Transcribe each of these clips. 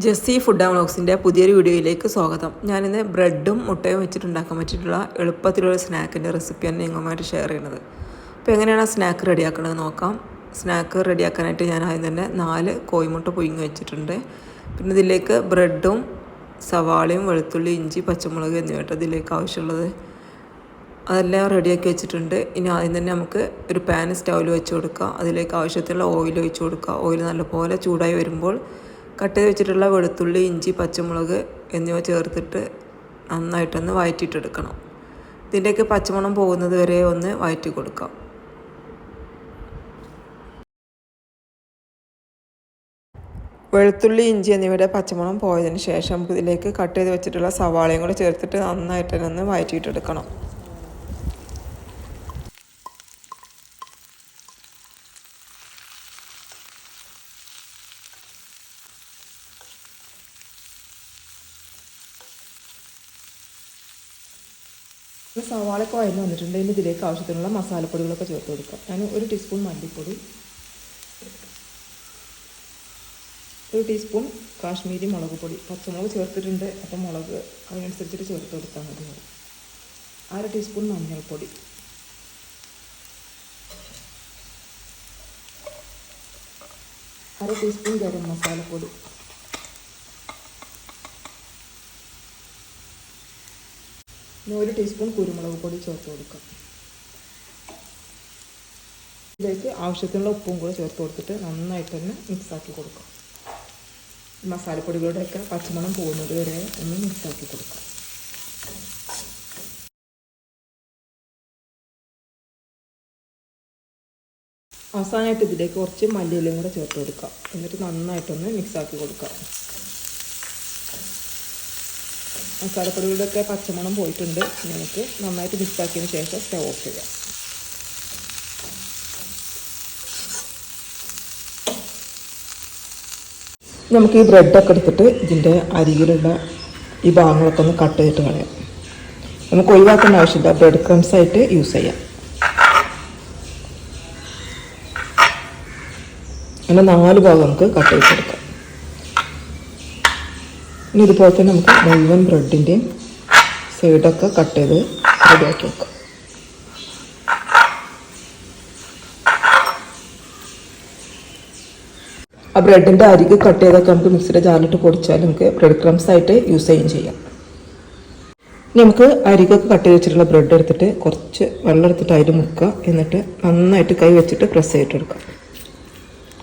Jessy food and വ്ളോഗ്സിന്റെ പുതിയൊരു വീഡിയോയിലേക്ക് സ്വാഗതം. ഞാനിന്ന് ബ്രെഡും മുട്ടയും വെച്ചിട്ടുണ്ടാക്കാൻ പറ്റിയിട്ടുള്ള എളുപ്പത്തിലുള്ള സ്നാക്കിന്റെ റെസിപ്പിയാണ് നിങ്ങളുമായിട്ട് ഷെയർ ചെയ്യുന്നത്. അപ്പോൾ എങ്ങനെയാണ് സ്നാക്ക് റെഡിയാക്കുന്നത് നോക്കാം. സ്നാക്ക് റെഡിയാക്കാനായിട്ട് ഞാൻ ആദ്യം തന്നെ നാല് കോഴിമുട്ട പുഴുങ്ങി വെച്ചിട്ടുണ്ട്. പിന്നെ ഇതിലേക്ക് ബ്രെഡും സവാളയും വെളുത്തുള്ളി ഇഞ്ചി പച്ചമുളക് എന്നിവയായിട്ട് ഇതിലേക്ക് ആവശ്യമുള്ളത്. അതെല്ലാം റെഡിയാക്കി വെച്ചിട്ടുണ്ട്. ഇനി ആദ്യം തന്നെ നമുക്ക് ഒരു പാൻ സ്റ്റൗവിൽ വെച്ച് കൊടുക്കുക അതിലേക്ക് ആവശ്യത്തിനുള്ള ഓയിൽ ഒഴിച്ച് കൊടുക്കുക ഓയിൽ നല്ലപോലെ ചൂടായി വരുമ്പോൾ കട്ട് ചെയ്ത് വെച്ചിട്ടുള്ള വെളുത്തുള്ളി ഇഞ്ചി പച്ചമുളക് എന്നിവ ചേർത്തിട്ട് നന്നായിട്ടൊന്ന് വഴറ്റിയിട്ടെടുക്കണം ഇതിന്റെയൊക്കെ പച്ചമണം പോകുന്നത് വരെ ഒന്ന് വഴറ്റി കൊടുക്കാം. വെളുത്തുള്ളി ഇഞ്ചി എന്നിവയുടെ പച്ചമണം പോയതിന് ശേഷം നമുക്ക് ഇതിലേക്ക് കട്ട് ചെയ്ത് വെച്ചിട്ടുള്ള സവാളയും കൂടെ ചേർത്തിട്ട് നന്നായിട്ട് തന്നെ ഒന്ന് വഴറ്റിയിട്ടെടുക്കണം സവാളയൊക്കെ വഴന്ന് വന്നിട്ടുണ്ട്. ഇനി ഇതിലേക്ക് ആവശ്യത്തിനുള്ള മസാലപ്പൊടികളൊക്കെ ചേർത്ത് കൊടുക്കാം. ഞാൻ ഒരു ടീസ്പൂൺ മല്ലിപ്പൊടി ഒരു ടീസ്പൂൺ കാശ്മീരി മുളക് പൊടി പച്ചമുളക് ചേർത്തിട്ടുണ്ട്. അപ്പം മുളക് അതിനനുസരിച്ചിട്ട് ചേർത്ത് കൊടുത്താൽ മതി. അര ടീസ്പൂൺ മഞ്ഞൾപ്പൊടി. അര ടീസ്പൂൺ ഗരം മസാലപ്പൊടി. ഇനി ഒരു ടീസ്പൂൺ കുരുമുളക് പൊടി ചേർത്ത് കൊടുക്കാം. ഇതിലേക്ക് ആവശ്യത്തിനുള്ള ഉപ്പും കൂടെ ചേർത്ത് കൊടുത്തിട്ട് നന്നായിട്ട് തന്നെ മിക്സാക്കി കൊടുക്കാം. മസാലപ്പൊടികളുടെയൊക്കെ പച്ചമണം പോകുന്നത് വരെ ഒന്ന് മിക്സാക്കി കൊടുക്കാം. അവസാനമായിട്ട് ഇതിലേക്ക് കുറച്ച് മല്ലിയിലും കൂടെ ചേർത്ത് കൊടുക്കാം. എന്നിട്ട് നന്നായിട്ടൊന്ന് മിക്സാക്കി മസാലപ്പൊടികളുടെയൊക്കെ പച്ചമണം പോയിട്ടുണ്ട്. നമുക്ക് നന്നായിട്ട് മിക്സാക്കിയതിന് ശേഷം സ്റ്റവ് ഓഫ് ചെയ്യാം. നമുക്ക് ഈ ബ്രെഡൊക്കെ എടുത്തിട്ട് ഇതിന്റെ അരിയിലുള്ള ഈ ഭാഗങ്ങളൊക്കെ ഒന്ന് കട്ട് ചെയ്തിട്ട് കളയാം. നമുക്ക് ഒഴിവാക്കേണ്ട ആവശ്യമില്ല. ബ്രെഡ് ക്രംസ് ആയിട്ട് യൂസ് ചെയ്യാം. അങ്ങനെ നാല് ഭാഗം നമുക്ക് കട്ട് ചെയ്തെടുക്കാം. ഇനി ഇതുപോലെ തന്നെ നമുക്ക് മുഴുവൻ ബ്രെഡിന്റെയും സൈഡൊക്കെ കട്ട് ചെയ്ത് റെഡിയാക്കി വെക്കാം. ആ ബ്രെഡിന്റെ അരികെ കട്ട് ചെയ്തൊക്കെ നമുക്ക് മിക്സിയുടെ ജാറിലിട്ട് പൊടിച്ചാൽ നമുക്ക് ബ്രെഡ് ക്രംസ് ആയിട്ട് യൂസ് ചെയ്യുകയും ചെയ്യാം. ഇനി നമുക്ക് അരികൊക്കെ കട്ട് ചെയ്ത് വെച്ചിട്ടുള്ള ബ്രെഡ് എടുത്തിട്ട് കുറച്ച് വെള്ളം എടുത്തിട്ട് അതിൽ മുക്കുക. എന്നിട്ട് നന്നായിട്ട് കൈ വെച്ചിട്ട് പ്രസ് ചെയ്തിട്ടെടുക്കുക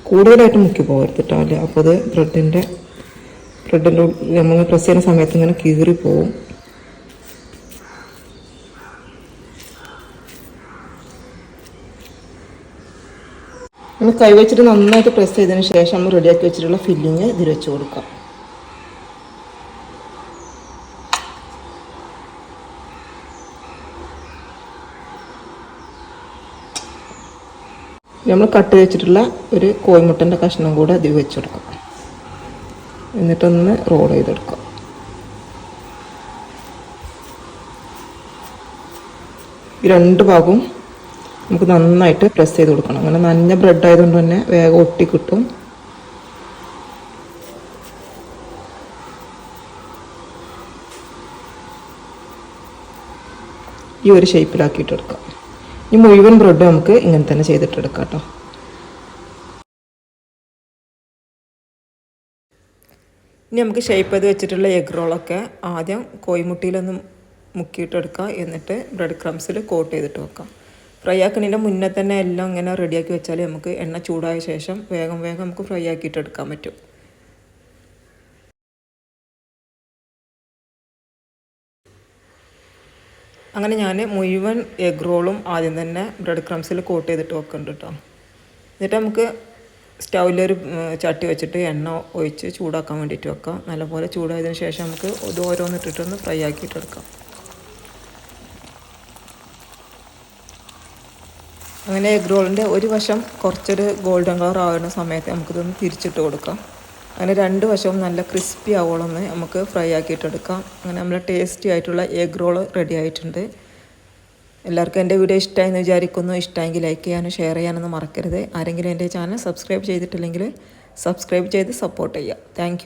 കൂടുതലായിട്ട് മുക്കി അല്ലേ? അപ്പോൾ അത് ബ്രെഡിന്റെ ബ്രെഡിന്റെ നമ്മൾ പ്രസ് ചെയ്യുന്ന സമയത്ത് ഇങ്ങനെ കീറി പോവും. നമ്മൾ കൈവച്ചിട്ട് നന്നായിട്ട് പ്രസ് ചെയ്തതിന് ശേഷം നമ്മൾ റെഡിയാക്കി വെച്ചിട്ടുള്ള ഫില്ലിങ് ഇതിൽ വെച്ച് കൊടുക്കാം. നമ്മൾ കട്ട് വെച്ചിട്ടുള്ള ഒരു കോഴിമുട്ടന്റെ കഷ്ണം കൂടെ അതിൽ വെച്ച് കൊടുക്കാം. എന്നിട്ടൊന്ന് റോൾ ചെയ്തെടുക്കാം. ഈ രണ്ട് ഭാഗവും നമുക്ക് നന്നായിട്ട് പ്രസ് ചെയ്ത് കൊടുക്കണം. അങ്ങനെ നനഞ്ഞ ബ്രെഡ് ആയതുകൊണ്ട് തന്നെ വേഗം ഒട്ടി കിട്ടും. ഈ ഒരു ഷേപ്പിലാക്കിയിട്ടെടുക്കാം ഈ മുഴുവൻ ബ്രെഡ് നമുക്ക് ഇങ്ങനെ തന്നെ ചെയ്തിട്ടെടുക്കാം കേട്ടോ. ഇനി നമുക്ക് ഷേപ്പ് ചെയ്ത് വെച്ചിട്ടുള്ള എഗ് റോളൊക്കെ ആദ്യം കോയിമുട്ടിയിലൊന്ന് മുക്കിയിട്ടെടുക്കുക എന്നിട്ട് ബ്രെഡ് ക്രംസിൽ കോട്ട് ചെയ്തിട്ട് വെക്കാം. ഫ്രൈ ആക്കുന്നതിന്റെ മുന്നേ തന്നെ എല്ലാം ഇങ്ങനെ റെഡിയാക്കി വെച്ചാൽ നമുക്ക് എണ്ണ ചൂടായ ശേഷം വേഗം വേഗം നമുക്ക് ഫ്രൈ ആക്കിയിട്ട് എടുക്കാൻ പറ്റും. അങ്ങനെ ഞാൻ മുഴുവൻ എഗ് റോളും ആദ്യം തന്നെ ബ്രെഡ് ക്രംസിൽ കോട്ട് ചെയ്തിട്ട് വെക്കുന്നുണ്ട് കേട്ടോ എന്നിട്ട് നമുക്ക് സ്റ്റൗവിലൊരു ചട്ടി വെച്ചിട്ട് എണ്ണ ഒഴിച്ച് ചൂടാക്കാൻ വേണ്ടിയിട്ട് വെക്കാം. നല്ലപോലെ ചൂടായതിനു ശേഷം നമുക്ക് ഇത് ഓരോന്നിട്ടിട്ടൊന്ന് ഫ്രൈ ആക്കിയിട്ടെടുക്കാം അങ്ങനെ എഗ് റോളിന്റെ ഒരു വശം കുറച്ചൊരു ഗോൾഡൻ കളർ ആവുന്ന സമയത്ത് നമുക്കിതൊന്ന് തിരിച്ചിട്ട് കൊടുക്കാം. അങ്ങനെ രണ്ട് വശവും നല്ല ക്രിസ്പി ആവോളൊന്ന് നമുക്ക് ഫ്രൈ ആക്കിയിട്ടെടുക്കാം അങ്ങനെ നമ്മൾ ടേസ്റ്റി ആയിട്ടുള്ള എഗ് റോൾ റെഡി ആയിട്ടുണ്ട്. എല്ലാവർക്കും എന്റെ വീഡിയോ ഇഷ്ടമായി എന്ന് വിചാരിക്കുന്നു. ഇഷ്ടമെങ്കിൽ ലൈക്ക് ചെയ്യാനും ഷെയർ ചെയ്യാനൊന്നും മറക്കരുത്. ആരെങ്കിലും എന്റെ ചാനൽ സബ്സ്ക്രൈബ് ചെയ്തിട്ടില്ലെങ്കിൽ സബ്സ്ക്രൈബ് ചെയ്ത് സപ്പോർട്ട് ചെയ്യുക. താങ്ക്